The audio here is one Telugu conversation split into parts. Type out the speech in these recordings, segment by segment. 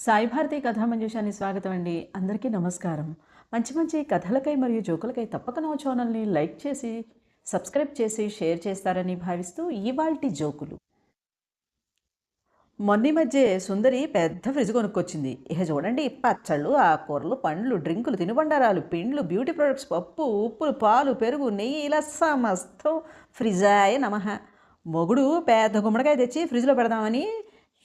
సాయి భారతి కథామంజుషాన్ని స్వాగతం అండి. అందరికీ నమస్కారం. మంచి మంచి కథలకై మరియు జోకులకై తప్పక నా ఛానల్ని లైక్ చేసి సబ్స్క్రైబ్ చేసి షేర్ చేస్తారని భావిస్తూ ఇవాల్టి జోకులు. మొన్న మధ్య సుందరి పెద్ద ఫ్రిడ్జ్ కొనుక్కొచ్చింది. ఇక చూడండి పచ్చళ్ళు ఆకుకూరలు పండ్లు డ్రింకులు తినుబండారాలు పిండ్లు బ్యూటీ ప్రొడక్ట్స్ పప్పు ఉప్పులు పాలు పెరుగు నెయ్యి ఇలా సమస్తం ఫ్రిజాయ నమః. మొగుడు పెద్ద గుమ్మడికాయ తెచ్చి ఫ్రిడ్జ్లో పెడదామని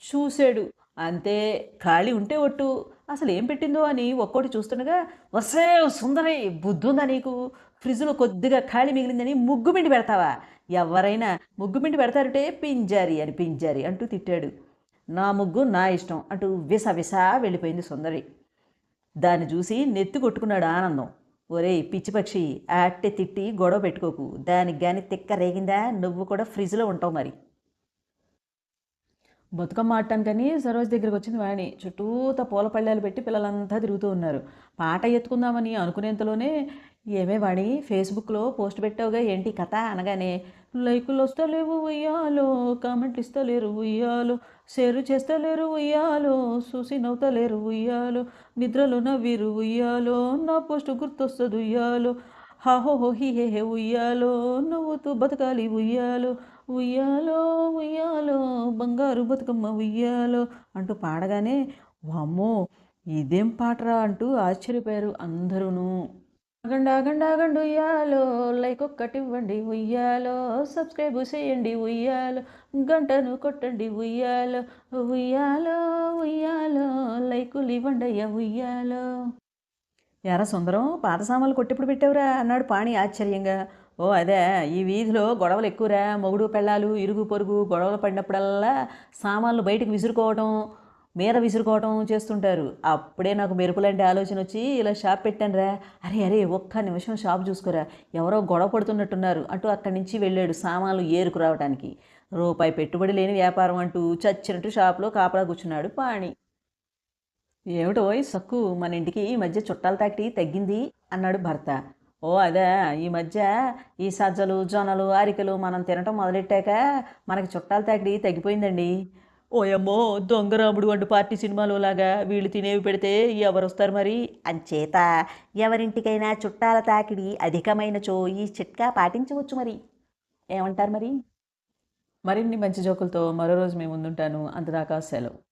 చూశాడు అంతే ఖాళీ ఉంటే ఒట్టు. అసలు ఏం పెట్టిందో అని ఒక్కోటి చూస్తుండగా వసే సుందరి బుద్ధి ఉందా నీకు? ఫ్రిడ్జ్లో కొద్దిగా ఖాళీ మిగిలిందని ముగ్గు పిండి పెడతావా? ఎవరైనా ముగ్గు పిండి పెడతారుటే పింజారి అని పింజారి అంటూ తిట్టాడు. నా ముగ్గు నా ఇష్టం అంటూ విస విస వెళ్ళిపోయింది సుందరి. దాన్ని చూసి నెత్తి కొట్టుకున్నాడు ఆనందం. ఒరేయ్ పిచ్చి పక్షి అట్టె తిట్టి గొడవ పెట్టుకోకు. దానికి కానీ తిక్క రేగిందా? నువ్వు కూడా ఫ్రిడ్జ్లో ఉంటావు మరి. బతుకమ్మ ఆడటానికని సరోజ్ దగ్గరికి వచ్చింది వాణి చుట్టూత పూల పళ్ళాలు పెట్టి పిల్లలంతా తిరుగుతూ ఉన్నారు. పాట ఎత్తుకుందామని అనుకునేంతలోనే ఏమే వాణి ఫేస్బుక్లో పోస్ట్ పెట్టావుగా ఏంటి కథ అనగానే లైకులు వస్తలేవు ఉయ్యాలో కామెంట్లు ఇస్తలేరు ఉయ్యాలో షేరు చేస్తలేరు ఉయ్యాలో చూసి నవ్వుతలేరు ఉయ్యాలో నిద్రలో నవ్విరు ఉయ్యాలో నా పోస్ట్ గుర్తొస్తుంది ఉయ్యాలో హాహో హో హీ హే హే ఉయ్యాలో నవ్వుతూ బతకాలి ఉయ్యాలో ఉయ్యాలో ఉయ్యాలో బంగారు బతుకమ్మ ఉయ్యాలో అంటూ పాడగానే వామ్మో ఇదేం పాటరా అంటూ ఆశ్చర్యపోయారు అందరూను. ఆగండి ఆగండి ఆగండి ఉయ్యాలో లైక్ ఒక్కటి ఇవ్వండి ఉయ్యాలో సబ్స్క్రైబ్ చేయండి ఉయ్యాలో గంటను కొట్టండి ఉయ్యాలో ఉయ్యాలో ఉయ్యాలో లైకులు ఇవ్వండి అయ్యా ఉయ్యాలో. ఎరా సుందరం పాత సామాన్లు కొట్టిప్పుడు పెట్టావురా? అన్నాడు పాణి ఆశ్చర్యంగా. ఓ అదే. ఈ వీధిలో గొడవలు ఎక్కువరా? మొగుడు పెళ్ళాలు ఇరుగు పొరుగు గొడవలు పడినప్పుడల్లా సామాన్లు బయటకు విసురుకోవటం మీద విసురుకోవటం చేస్తుంటారు. అప్పుడే నాకు మెరుపులాంటి ఆలోచన వచ్చి ఇలా షాప్ పెట్టాను రా అరే అరే ఒక్క నిమిషం షాప్ చూసుకోరా. ఎవరో గొడవ పడుతున్నట్టున్నారు అంటూ అక్కడి నుంచి వెళ్ళాడు సామాన్లు ఏరుకు రావడానికి రూపాయి పెట్టుబడి లేని వ్యాపారం అంటూ చచ్చినట్టు షాప్లో కాపలా కూర్చున్నాడు పాణి. ఏమిటో సక్కు? మన ఇంటికి ఈ మధ్య చుట్టాల తాకిటి తగ్గింది అన్నాడు భర్త. ఓ అదే ఈ మధ్య ఈ సజ్జలు జొన్నలు అరికలు మనం తినటం మొదలెట్టాక మనకి చుట్టాల తాకిడి తగ్గిపోయిందండి. ఓయమ్మో దొంగరాముడు వంటి పార్టీ సినిమాలు లాగా వీళ్ళు తినేవి పెడితే ఎవరు వస్తారు మరి? అంచేత ఎవరింటికైనా చుట్టాల తాకిడి అధికమైనచో ఈ చిట్కా పాటించవచ్చు మరి. ఏమంటారు మరి? మరిన్ని మంచి జోకులతో మరో రోజు మేము ముందుంటాను. అంతదాకా సెలవు.